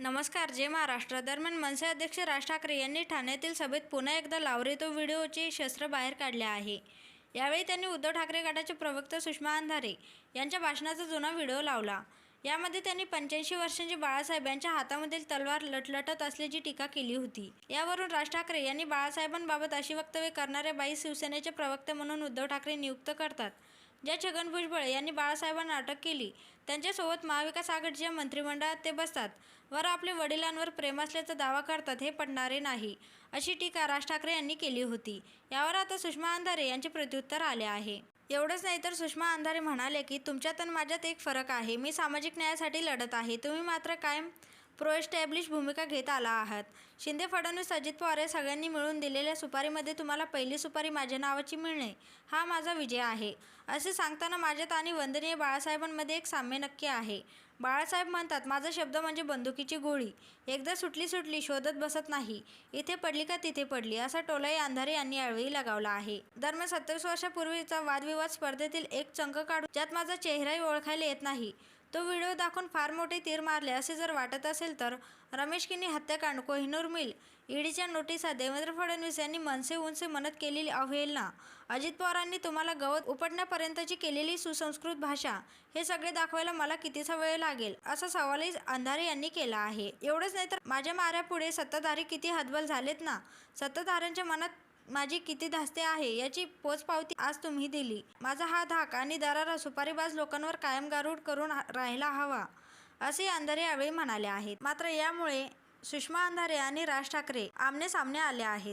नमस्कार जे महाराष्ट्र. दरम्यान मनसे अध्यक्ष राज ठाकरे यांनी ठाण्यातील सभेत पुन्हा एकदा लावरे तो व्हिडिओचे शस्त्र बाहेर काढले आहे. यावेळी त्यांनी उद्धव ठाकरे गटाचे प्रवक्ते सुषमा अंधारे यांच्या भाषणाचा जुना व्हिडिओ लावला. यामध्ये त्यांनी पंच्याऐंशी वर्षांचे बाळासाहेब यांच्या हातामधील तलवार लटलटत असल्याची टीका केली होती. यावरून राज ठाकरे यांनी बाळासाहेबांबाबत अशी वक्तव्य करणाऱ्या बाई शिवसेनेचे प्रवक्ते म्हणून उद्धव ठाकरे नियुक्त करतात. ज्या छगन भुजबळ यांनी बाळासाहेबांना अटक केली त्यांच्यासोबत महाविकास आघाडीच्या मंत्रिमंडळात ते बसतात. वर आपले वडिलांवर प्रेम असल्याचा दावा करतात हे पडणारे नाही अशी टीका राज ठाकरे यांनी केली होती. यावर आता सुषमा अंधारे यांचे प्रत्युत्तर आले आहे. एवढंच नाही तर सुषमा अंधारे म्हणाले की तुमच्यात आणि माझ्यात एक फरक आहे. मी सामाजिक न्यायासाठी लढत आहे. तुम्ही मात्र कायम प्रो एस्टॅब्लिश भूमिका घेत आला आहात. शिंदे फडणवीस अजित पवार या सगळ्यांनी मिळून दिलेल्या सुपारीमध्ये तुम्हाला पहिली सुपारी माझ्या नावाची मिळणे हा माझा विजय आहे. असे सांगताना माझ्यात आणि वंदनीय बाळासाहेबांमध्ये एक साम्य नक्की आहे. बाळासाहेब म्हणतात माझा शब्द म्हणजे बंदुकीची गोळी. एकदा सुटली सुटली शोधत बसत नाही. इथे पडली का तिथे पडली असा टोलाही अंधारे यांनी यावेळी लगावला आहे. दरम्यान सत्तावीस वर्षापूर्वीचा वादविवाद स्पर्धेतील एक चंक काढून ज्यात माझा चेहराही ओळखायला येत नाही. तो व्हिडिओ दाखवून फार मोठे तीर मारले असे जर वाटत असेल तर रमेश किनी हत्याकांड कोहिनूर मिल ईडीच्या नोटिसा देवेंद्र फडणवीस यांनी मनसे उंचे म्हणत केलेली अवहेलना अजित पवारांनी तुम्हाला गवत उपटण्यापर्यंतची केलेली सुसंस्कृत भाषा हे सगळे दाखवायला मला कितीचा वेळ लागेल? असा सवालही अंधारे यांनी केला आहे. एवढंच नाही तर माझ्या माऱ्यापुढे सत्ताधारी किती हतबल झालेत ना? सत्ताधाऱ्यांच्या मनात माझी किती धास्ते आहे याची पोचपावती आज तुम्ही दिली. माझा हा धाक आणि दरारा सुपारीबाज लोकांवर कायम गारूड करून राहायला हवा असे अंधारे यावेळी म्हणाले आहेत. मात्र यामुळे सुषमा अंधारे आणि राज ठाकरे आमने सामने आले आहेत.